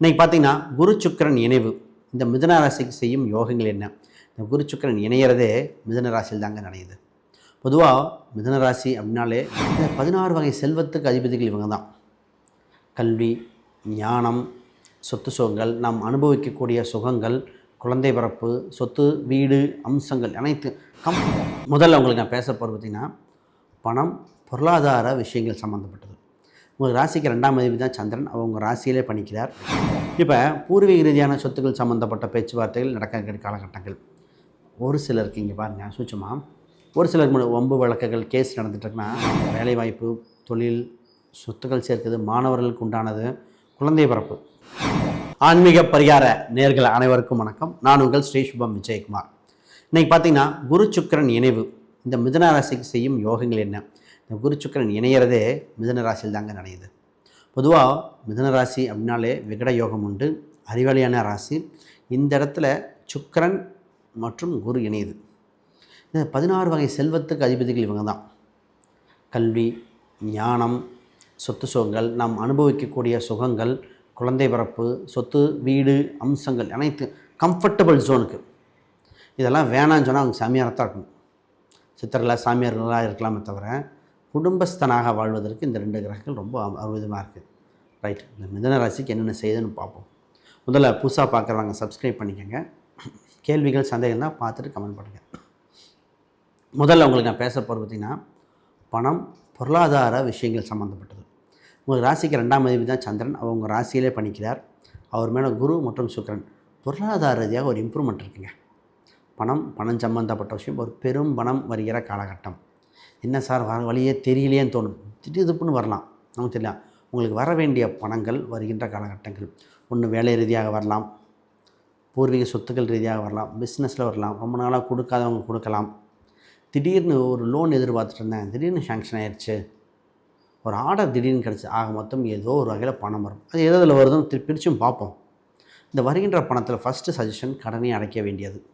இன்றைக்கி பார்த்தீங்கன்னா குரு சுக்கிரன் இணைவு. இந்த மிதன ராசிக்கு செய்யும் யோகங்கள் என்ன? இந்த குரு சுக்கிரன் இணையிறதே மிதன ராசியில் தாங்க நினையுது பொதுவாக மிதன ராசி அப்படின்னாலே இந்த பதினாறு வகை செல்வத்துக்கு அதிபதிகள் இவங்க தான். கல்வி ஞானம் சொத்து சுகங்கள் நாம் அனுபவிக்கக்கூடிய சுகங்கள் குழந்தை பிறப்பு சொத்து வீடு அம்சங்கள் அனைத்து. கம் முதல்ல உங்களுக்கு நான் பேச போகிறது பார்த்திங்கன்னா பணம் பொருளாதார விஷயங்கள் சம்மந்தப்பட்டது உங்கள் ராசிக்கு ரெண்டாம் அதிபதி தான் சந்திரன். அவங்க ராசியிலே பண்ணிக்கிறார் இப்போ பூர்வீக ரீதியான சொத்துக்கள் சம்மந்தப்பட்ட பேச்சுவார்த்தைகள் நடக்கிற காலகட்டங்கள். ஒரு சிலருக்கு இங்கே பாருங்கள் சூட்சமாக ஒரு சிலருக்கு ஒம்பு வழக்குகள் கேஸ் நடந்துட்டுருக்குன்னா வேலைவாய்ப்பு தொழில் சொத்துக்கள் சேர்க்கிறது மாணவர்களுக்கு உண்டானது குழந்தை பிறப்பு. ஆன்மீக பரிகார நேர்கள் அனைவருக்கும் வணக்கம். நான் உங்கள் ஸ்ரீ சுபம் விஜயகுமார். இன்றைக்கி பார்த்தீங்கன்னா குரு சுக்கிரன் இணைவு. இந்த மிதன ராசிக்கு செய்யும் யோகங்கள் என்ன? இந்த குரு சுக்கிரன் இணையிறதே மிதன ராசியில் தாங்க நினையுது பொதுவாக மிதனராசி அப்படின்னாலே விகட யோகம் உண்டு அறிவாளியான ராசி. இந்த இடத்துல சுக்கிரன் மற்றும் குரு இணையுது. இந்த பதினாறு வகை செல்வத்துக்கு அதிபதிகள் இவங்க தான் கல்வி ஞானம் சொத்து சுகங்கள் நாம் அனுபவிக்கக்கூடிய சுகங்கள் குழந்தை பிறப்பு சொத்து வீடு அம்சங்கள் அனைத்து கம்ஃபர்டபுள் ஜோனுக்கு இதெல்லாம் வேணான்னு சொன்னால் அவங்க சாமியாரத்தான் இருக்கணும். சித்தர்களாக சாமியார்களாக இருக்கலாமே தவிர குடும்பஸ்தனாக வாழ்வதற்கு இந்த ரெண்டு கிரகங்கள் ரொம்ப அற்புதமாக இருக்குது ரைட் இந்த மிதன ராசிக்கு என்னென்ன செய்யுதுன்னு பார்ப்போம். முதல்ல புதுசாக பார்க்குறவங்க சப்ஸ்கிரைப் பண்ணிக்கோங்க. கேள்விகள் சந்தேகம் தான் பார்த்துட்டு கமெண்ட் பண்ணுங்கள் முதல்ல உங்களுக்கு நான் பேச போகிறது பார்த்திங்கன்னா பணம் பொருளாதார விஷயங்கள் சம்மந்தப்பட்டது உங்கள் ராசிக்கு ரெண்டாம் அதிபதி தான் சந்திரன். அவர் உங்கள் ராசியிலே பண்ணிக்கிறார் அவர் மேலே குரு மற்றும் சுக்கிரன். பொருளாதார ரீதியாக ஒரு இம்ப்ரூவ்மெண்ட் இருக்குங்க. பணம் பணம் சம்மந்தப்பட்ட விஷயம். ஒரு பெரும் பணம் வருகிற காலகட்டம். என்ன சார் வர வழியே தெரியலையேன்னு தோணும். திடீர்னு வரலாம். நமக்கு தெரியல. உங்களுக்கு வர வேண்டிய பணங்கள் வருகின்ற காலகட்டங்கள். ஒன்று வேலை ரீதியாக வரலாம். பூர்வீக சொத்துக்கள் ரீதியாக வரலாம். பிஸ்னஸில் வரலாம். ரொம்ப நாளாக கொடுக்காதவங்க கொடுக்கலாம். திடீர்னு ஒரு லோன் எதிர்பார்த்துட்டு இருந்தேன். திடீர்னு சேங்ஷன் ஆயிடுச்சு ஒரு ஆர்டர் திடீர்னு கிடச்சி. ஆக மொத்தம் ஏதோ ஒரு வகையில் பணம் வரும். அது எதில் வருதுன்னு பிரிச்சும் பார்ப்போம். இந்த வருகின்ற பணத்தில் ஃபஸ்ட்டு சஜஷன் கடனை அடைக்க வேண்டியது.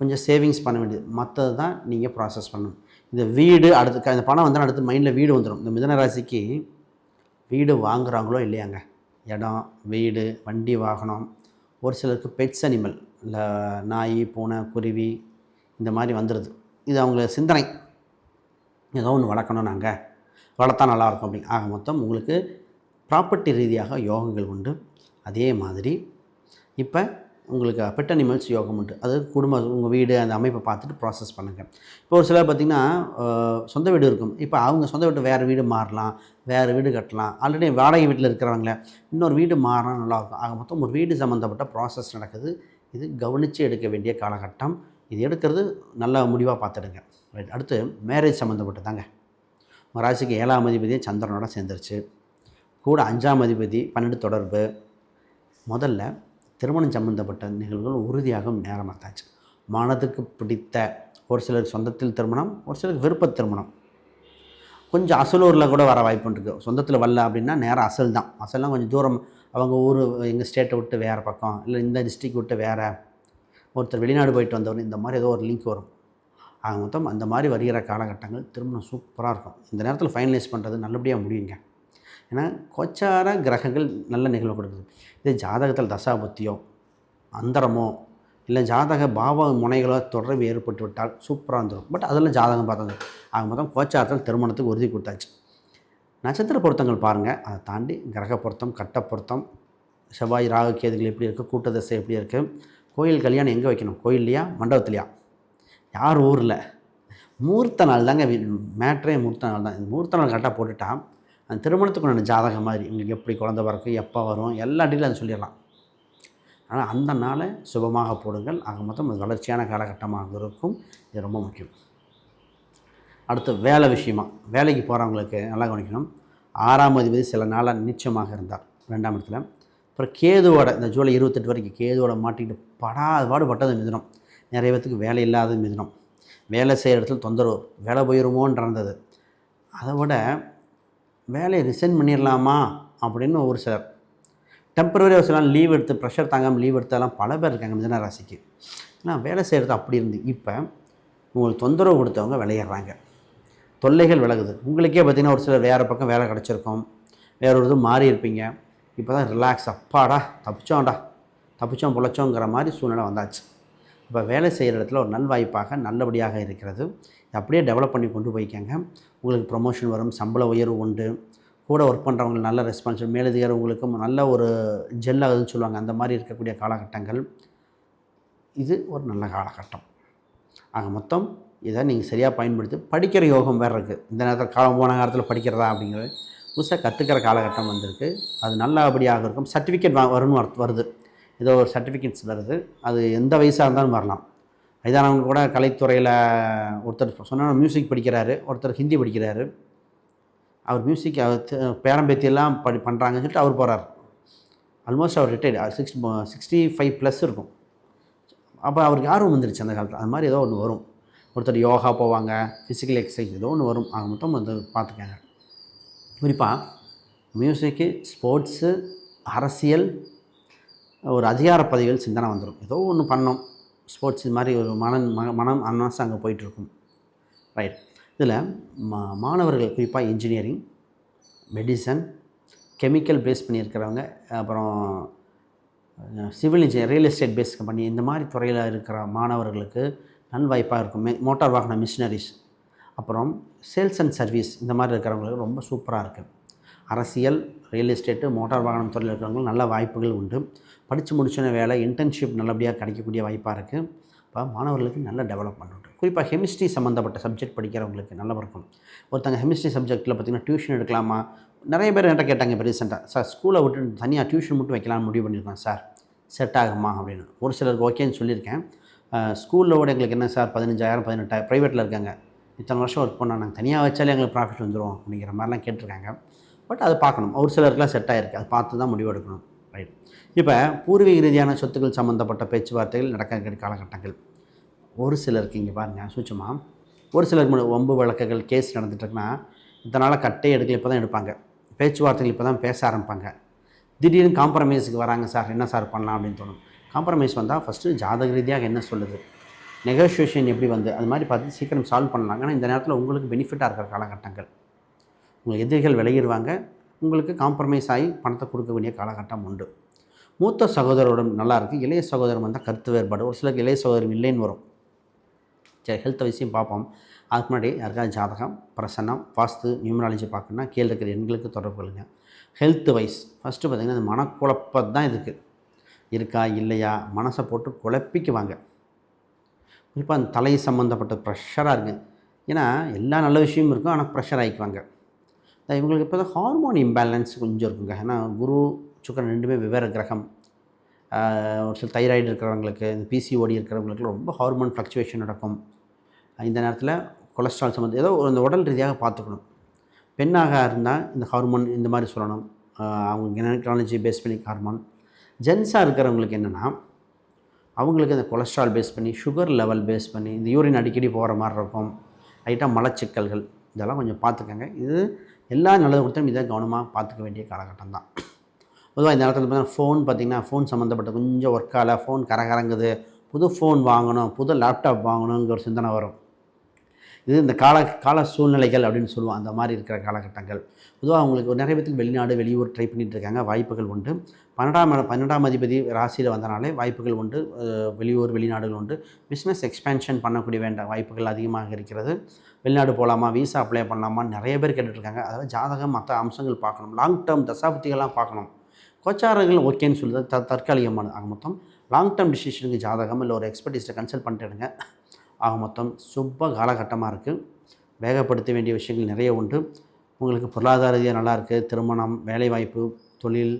கொஞ்சம் சேவிங்ஸ் பண்ண வேண்டியது. மற்றது தான் நீங்கள் ப்ராசஸ் பண்ணணும். இந்த வீடு அடுத்து இந்த பணம் வந்தால் அடுத்து மைண்டில் வீடு வந்துடும் இந்த மிதன ராசிக்கு வீடு வாங்குகிறாங்களோ இல்லையாங்க? இடம் வீடு வண்டி வாகனம். ஒரு சிலருக்கு பெட்ஸ் அனிமல் இல்லை நாய் பூனை குருவி இந்த மாதிரி வந்துடுது இது அவங்க சிந்தனை. ஏதோ ஒன்று வளர்க்கணும் நாங்கள் வளர்த்தா நல்லாயிருக்கும் அப்படின்னு. ஆக மொத்தம் உங்களுக்கு ப்ராப்பர்ட்டி ரீதியாக யோகங்கள் உண்டு. அதே மாதிரி இப்போ உங்களுக்கு பெட் அனிமல்ஸ் யோகம் உண்டு. அது குடும்ப உங்கள் வீடு அந்த அமைப்பை பார்த்துட்டு ப்ராசஸ் பண்ணுங்கள் இப்போ ஒரு சிலர் பார்த்திங்கன்னா சொந்த வீடு இருக்கும். இப்போ அவங்க சொந்த வீட்டு வேறு வீடு மாறலாம் வேறு வீடு கட்டலாம். ஆல்ரெடி வாடகை வீட்டில் இருக்கிறவங்கள இன்னொரு வீடு மாறினா நல்லாயிருக்கும் ஆக மொத்தம் ஒரு வீடு சம்மந்தப்பட்ட ப்ராசஸ் நடக்குது. இது கவனித்து எடுக்க வேண்டிய காலகட்டம். இது எடுக்கிறது நல்ல முடிவாக பார்த்துடுங்க. ரைட் அடுத்து மேரேஜ் சம்மந்தப்பட்டதாங்க உங்கள் ராசிக்கு ஏழாம் அதிபதியே சந்திரனோட சேர்ந்துருச்சு. கூட அஞ்சாம் அதிபதி பன்னெண்டு தொடர்பு. முதல்ல திருமணம் சம்பந்தப்பட்ட நிகழ்வுகள் உறுதியாகும் நேரமாத்தாச்சு. மனதுக்கு பிடித்த ஒரு சிலர் சொந்தத்தில் திருமணம் ஒரு சிலருக்கு விருப்ப திருமணம். கொஞ்சம் அசலூரில் கூட வர வாய்ப்பு இருக்குது சொந்தத்தில் வரல அப்படின்னா நேராக அசல் தான். அசல்லாம் கொஞ்சம் தூரம் அவங்க ஊர் எங்கள் ஸ்டேட்டை விட்டு வேறு பக்கம் இல்லை இந்த டிஸ்ட்ரிக் விட்டு வேறு ஒருத்தர் வெளிநாடு போயிட்டு வந்தவர் இந்த மாதிரி ஏதோ ஒரு லிங்க் வரும். ஆக மொத்தம் அந்த மாதிரி வருகிற காலகட்டங்கள் திருமணம் சூப்பராக இருக்கும். இந்த நேரத்தில் ஃபைனலைஸ் பண்ணுறது நல்லபடியாக முடியுங்க. ஏன்னா கோச்சார கிரகங்கள் நல்ல நிகழ்வு கொடுக்குது. இதே ஜாதகத்தில் தசாபுத்தியோ அந்தரமோ இல்லை ஜாதக பாவ முனைகளோ தொடர்பு ஏற்பட்டு விட்டால் சூப்பராக வந்துடும் பட் அதெல்லாம் ஜாதகம் பார்த்தது ஆக மொத்தம் கோச்சாரத்தில் திருமணத்துக்கு உறுதி கொடுத்தாச்சு. நட்சத்திர பொருத்தங்கள் பாருங்கள் அதை தாண்டி கிரக பொருத்தம் கட்ட பொருத்தம் செவ்வாய் ராகு கேதுகள் எப்படி இருக்குது கூட்ட தசை எப்படி இருக்குது கோயில் கல்யாணம் எங்கே வைக்கணும்? கோயில்லையா மண்டபத்துலையா? யார் ஊரில்? மூர்த்த நாள் தாங்க மேட்ரே மூர்த்த நாள் தான். இந்த மூர்த்த நாள் கரெக்டாக போட்டுட்டால் அந்த திருமணத்துக்கு ஜாதகம் மாதிரி உங்களுக்கு எப்படி குழந்தை பிறக்கும் எப்போ வரும் எல்லா டீலும் அது சொல்லிடலாம். ஆனால் அந்த நாளை சுபமாக போடுங்கள். ஆக மொத்தம் அது வளர்ச்சியான காலகட்டமாக இருக்கும். இது ரொம்ப முக்கியம். அடுத்து வேலை விஷயமா. வேலைக்கு போகிறவங்களுக்கு நல்லா கவனிக்கணும். ஆறாம் அதிபதி சில நாளாக நிச்சயமாக இருந்தார். ரெண்டாம் இடத்துல. அப்புறம் கேதுவோட இந்த ஜூலை இருபத்தெட்டு வரைக்கும் கேதுவோட மாட்டிக்கிட்டு படாத பாடுபட்டது மிதனம். நிறைய பேத்துக்கு வேலை இல்லாத மிதனம். வேலை செய்கிற இடத்துல தொந்தரவு. வேலை போயிருமோன்னு இருந்தது அதை விட வேலையை ரிசைன் பண்ணிடலாமா அப்படின்னு ஒரு சிலர். டெம்பரரி ஒரு சில லீவ் எடுத்து ப்ரெஷர் தாங்காமல் லீவ் எடுத்தாலாம் பல பேர் இருக்காங்க மிதன ராசிக்கு. ஆனால் வேலை செய்கிறது அப்படி இருந்து இப்போ உங்களுக்கு தொந்தரவு கொடுத்தவங்க விளையிடுறாங்க. தொல்லைகள் விலகுது. உங்களுக்கே பார்த்தீங்கன்னா ஒரு சிலர் வேறு பக்கம் வேலை கிடச்சிருக்கும். வேற ஒரு இது மாறி இருப்பீங்க. இப்போ தான் ரிலாக்ஸ் அப்பாடா தப்பிச்சோம்டா. தப்பிச்சோம் பொழைச்சோங்கிற மாதிரி சூழ்நிலை வந்தாச்சு. இப்போ வேலை செய்கிற இடத்துல ஒரு நல்வாய்ப்பாக நல்லபடியாக இருக்கிறது. அப்படியே டெவலப் பண்ணி கொண்டு போய்க்கங்க. உங்களுக்கு ப்ரொமோஷன் வரும் சம்பள உயர்வு உண்டு. கூட ஒர்க் பண்ணுறவங்களுக்கு நல்ல ரெஸ்பான்சிபிள் மேலதிகாரவங்களுக்கும் நல்ல ஒரு ஜெல் ஆகுதுன்னு சொல்லுவாங்க. அந்த மாதிரி இருக்கக்கூடிய காலகட்டங்கள். இது ஒரு நல்ல காலகட்டம். ஆக மொத்தம் இதை நீங்கள் சரியாக பயன்படுத்தி படிக்கிற யோகம் வேறு இருக்குது இந்த நேரத்தில் காலம் போன காலத்தில் படிக்கிறதா அப்படிங்கிறது புதுசாக கற்றுக்கிற காலகட்டம் வந்திருக்கு. அது நல்லபடியாக இருக்கும். சர்டிஃபிகேட் வரும்னு வருது. ஏதோ ஒரு சர்டிஃபிகேட்ஸ் வருது. அது எந்த வயசாக இருந்தாலும் வரலாம். வயதானவங்க கூட கலைத்துறையில் ஒருத்தர் சொன்னால் மியூசிக் படிக்கிறாரு ஒருத்தர் ஹிந்தி படிக்கிறாரு. அவர் மியூசிக் பேரம்பேத்தியெல்லாம் படி பண்ணுறாங்கன்னு சொல்லிட்டு அவர் போகிறார் ஆல்மோஸ்ட் அவர் retired six sixty five plus இருக்கும். அப்போ அவருக்கு ஆர்வம் வந்துருச்சு அந்த காலத்தில். அது மாதிரி ஏதோ ஒன்று வரும். ஒருத்தர் யோகா போவாங்க ஃபிசிக்கல் எக்ஸசைஸ் ஏதோ ஒன்று வரும். அவங்க மொத்தம் வந்து பார்த்துக்கங்க. குறிப்பாக மியூசிக்கு ஸ்போர்ட்ஸு அரசியல் ஒரு அதிகார பதவிகள் சிந்தனை வந்துடும் ஏதோ ஒன்று பண்ணோம் ஸ்போர்ட்ஸ் இது மாதிரி ஒரு மனம் ம- மனம் அன்னாசம் அங்கே போயிட்டுருக்கும். ரைட் இதில் மா மாணவர்கள் குறிப்பாக இன்ஜினியரிங் மெடிசன் கெமிக்கல் பேஸ் பண்ணியிருக்கிறவங்க அப்புறம் civil engineer real estate base company இந்த மாதிரி துறையில் இருக்கிற மாணவர்களுக்கு நல்வாய்ப்பாக இருக்கும். மெ மோட்டார் வாகன மிஷினரிஸ் அப்புறம் சேல்ஸ் அண்ட் சர்வீஸ் இந்த மாதிரி இருக்கிறவங்களுக்கு ரொம்ப சூப்பராக இருக்குது அரசியல் ரியல் எஸ்டேட்டு மோட்டார் வாகனம் துறையில் இருக்கிறவங்களுக்கு நல்ல வாய்ப்புகள் உண்டு. படித்து முடிச்சோன வேலை இன்டர்ன்ஷிப் நல்லபடியாக கிடைக்கக்கூடிய வாய்ப்பாக இருக்குது இப்போ மாணவர்களுக்கு நல்ல டெவலப்மெண்ட் உண்டு. குறிப்பாக கெமிஸ்ட்ரி சம்மந்தப்பட்ட சப்ஜெக்ட் படிக்கிறவங்களுக்கு நல்லா இருக்கும். ஒருத்தங்க கெமிஸ்ட்ரி சப்ஜெக்ட்டில் பார்த்திங்கன்னா டியூஷன் எடுக்கலாமா? நிறைய பேர் என்கிட்ட கேட்டாங்க இப்போ ரீசெண்டாக சார் ஸ்கூலை விட்டு தனியாக டியூஷன் மட்டும் வைக்கலாம்னு முடிவு பண்ணியிருக்கோம் சார். செட் ஆகுமா? அப்படின்னு. ஒரு சிலருக்கு ஓகேன்னு சொல்லியிருக்கேன். ஸ்கூலில் விட எங்களுக்கு என்ன சார்? பதினஞ்சாயிரம் பதினெட்டாயிரம். ப்ரைவேட்டில் இருக்காங்க. இத்தனை வருஷம் ஒர்க் பண்ணால் நாங்கள் தனியாக வச்சாலே எங்களுக்கு ப்ராஃபிட் வந்துடும் அப்படிங்கிற மாதிரிலாம் கேட்டிருக்காங்க. பட் அதை பார்க்கணும். ஒரு சிலருக்குலாம் செட் ஆகிருக்கு அதை பார்த்து தான் முடிவு எடுக்கணும். ரைட் இப்போ பூர்வீக ரீதியான சொத்துக்கள் சம்மந்தப்பட்ட பேச்சுவார்த்தைகள் நடக்க காலகட்டங்கள். ஒரு சிலருக்கு இங்கே பாருங்கள் சூச்சமாக ஒரு சிலருக்கு ஒம்பு வழக்குகள் கேஸ் நடந்துட்டுருக்குன்னா இதனால் கட்டை எடுக்கல இப்போ தான் எடுப்பாங்க. பேச்சுவார்த்தைகள் இப்போ தான் பேச ஆரம்பிப்பாங்க. திடீர்னு காம்ப்ரமைஸுக்கு வராங்க சார் என்ன சார் பண்ணலாம்? அப்படின்னு தோணும். காம்ப்ரமைஸ் வந்தால் ஃபஸ்ட்டு ஜாதக ரீதியாக என்ன சொல்லுது? நெகோஷியேஷன் எப்படி வந்து? அது மாதிரி பார்த்து சீக்கிரம் சால்வ் பண்ணலாம். ஏன்னா இந்த நேரத்தில் உங்களுக்கு பெனிஃபிட்டாக இருக்கிற காலகட்டங்கள். உங்கள் எதிரிகள் விலகிடுவாங்க. உங்களுக்கு காம்ப்ரமைஸ் ஆகி பணத்தை கொடுக்க வேண்டிய காலகட்டம் உண்டு. மூத்த சகோதரோட நல்லா இருக்குது இளைய சகோதரன் வந்தால் கருத்து வேறுபாடு. ஒரு சிலருக்கு இளைய சகோதரம் இல்லைன்னு வரும். சரி ஹெல்த் விஷயம் பார்ப்போம். அதுக்கு முன்னாடி யாருக்காவது ஜாதகம் பிரசன்னம் வாஸ்து நியூமராலஜி பார்க்கணுன்னா கீழே இருக்கிற எண்களுக்கு தொடர்பு கொள்ளுங்க. ஹெல்த் வைஸ் ஃபஸ்ட்டு பார்த்திங்கன்னா அது மனக்குழப்பம் தான் இருக்குது இருக்கா இல்லையா? மனசை போட்டு குழப்பிக்குவாங்க. குறிப்பாக அந்த தலை சம்மந்தப்பட்ட ப்ரெஷராக இருக்குது ஏன்னா எல்லா நல்ல விஷயமும் இருக்கும். ஆனால் ப்ரெஷர் ஆகிக்குவாங்க இவங்களுக்கு இப்போ தான் ஹார்மோன் இம்பேலன்ஸ் கொஞ்சம் இருக்குங்க. ஏன்னா குரு சுக்கரன் ரெண்டுமே வெவ்வேறு கிரகம். ஒரு சில தைராய்டு இருக்கிறவங்களுக்கு இந்த பிசிஓடி இருக்கிறவங்களுக்கு ரொம்ப ஹார்மோன் ஃப்ளக்சுவேஷன் நடக்கும். இந்த நேரத்தில் கொலஸ்ட்ரால் சம்மந்தம் ஏதோ ஒரு இந்த உடல் ரீதியாக பார்த்துக்கணும். பெண்ணாக இருந்தால் இந்த ஹார்மோன் இந்த மாதிரி சொல்லணும். அவங்க கினகாலஜி பேஸ் பண்ணி ஹார்மோன் ஜென்ஸாக இருக்கிறவங்களுக்கு என்னென்னா அவங்களுக்கு இந்த கொலஸ்ட்ரால் பேஸ் பண்ணி சுகர் லெவல் பேஸ் பண்ணி இந்த யூரின் அடிக்கடி போகிற மாதிரி இருக்கும். லைட்டாக மலச்சிக்கல்கள் இதெல்லாம் கொஞ்சம் பார்த்துக்கங்க. இது எல்லா நல்லது கொடுத்தாலும் இதை கவனமாக பார்த்துக்க வேண்டிய காலகட்டம் தான் பொதுவாக இந்த நேரத்தில் பார்த்தீங்கன்னா ஃபோன் பார்த்திங்கன்னா ஃபோன் சம்மந்தப்பட்ட கொஞ்சம் ஒர்க்கால் ஃபோன் கரகரங்குது புது ஃபோன் வாங்கணும் புது லேப்டாப் வாங்கணுங்கிற ஒரு சிந்தனை வரும். இது இந்த கால கால சூழ்நிலைகள் அப்படின்னு சொல்லுவோம். அந்த மாதிரி இருக்கிற காலகட்டங்கள். பொதுவாக அவங்களுக்கு நிறைய பேத்துக்கு வெளிநாடு வெளியூர் ட்ரை பண்ணிகிட்டு இருக்காங்க வாய்ப்புகள் உண்டு. பன்னெண்டாம் பன்னெண்டாம் அதிபதி ராசியில் வந்தனாலே வாய்ப்புகள் உண்டு. வெளியூர் வெளிநாடுகள் உண்டு. பிஸ்னஸ் எக்ஸ்பேன்ஷன் பண்ணக்கூடிய வேண்ட வாய்ப்புகள் அதிகமாக இருக்கிறது. வெளிநாடு போகலாமா விசா அப்ளை பண்ணலாமா நிறைய பேர் கேட்டுட்ருக்காங்க. அதாவது ஜாதகம் மற்ற அம்சங்கள் பார்க்கணும். லாங் டேர்ம் தசாபுத்திகள்லாம் பார்க்கணும். கோச்சாரங்கள் ஓகேன்னு சொல்லுது த தற்காலிகமானது. ஆக மொத்தம் லாங் டேர்ம் டிசிஷனுக்கு ஜாதகம் இல்லை ஒரு எக்ஸ்பர்டிஸ்ட்டை கன்சல்ட் பண்ணிட்டுடுங்க ஆக மொத்தம் சுப்ப காலகட்டமாக இருக்குது வேகப்படுத்த வேண்டிய விஷயங்கள் நிறைய உண்டு. உங்களுக்கு பொருளாதார ரீதியாக நல்லா இருக்குது திருமணம் வேலைவாய்ப்பு தொழில்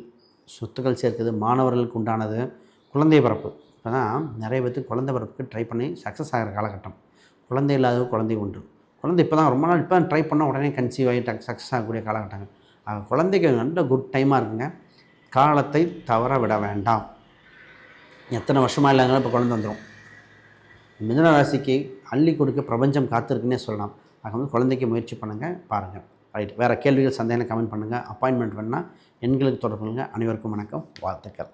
சொத்துக்கள் சேர்க்குது மாணவர்களுக்கு உண்டானது குழந்தை பிறப்பு. இப்போ தான் நிறைய பேர்த்துக்கு குழந்தை பிறப்புக்கு ட்ரை பண்ணி சக்ஸஸ் ஆகிற காலகட்டம். குழந்தை இல்லாத குழந்தை உண்டு குழந்தை இப்போ தான் ரொம்ப நாள் இப்போ ட்ரை பண்ண உடனே கன்சீவ் ஆகி சக்ஸஸ் ஆகக்கூடிய காலகட்டங்கள். ஆக குழந்தைக்கு நல்ல குட் டைமாக இருக்குங்க. காலத்தை தவற விட வேண்டாம். எத்தனை வருஷமாக இல்லைங்க இப்போ குழந்தை வந்துடும் மிதன ராசிக்கு அள்ளி கொடுக்க பிரபஞ்சம் காத்திருக்குன்னே சொல்லலாம். ஆக வந்து குழந்தைக்கு முயற்சி பண்ணுங்கள் பாருங்கள் ரைட் வேறு கேள்விகள் சந்தேகம் கமெண்ட் பண்ணுங்கள் அப்பாயின்மெண்ட் வேணால் எண்களுக்கு தொடர்பு அனைவருக்கும் வணக்கம். வாழ்த்துக்கள்.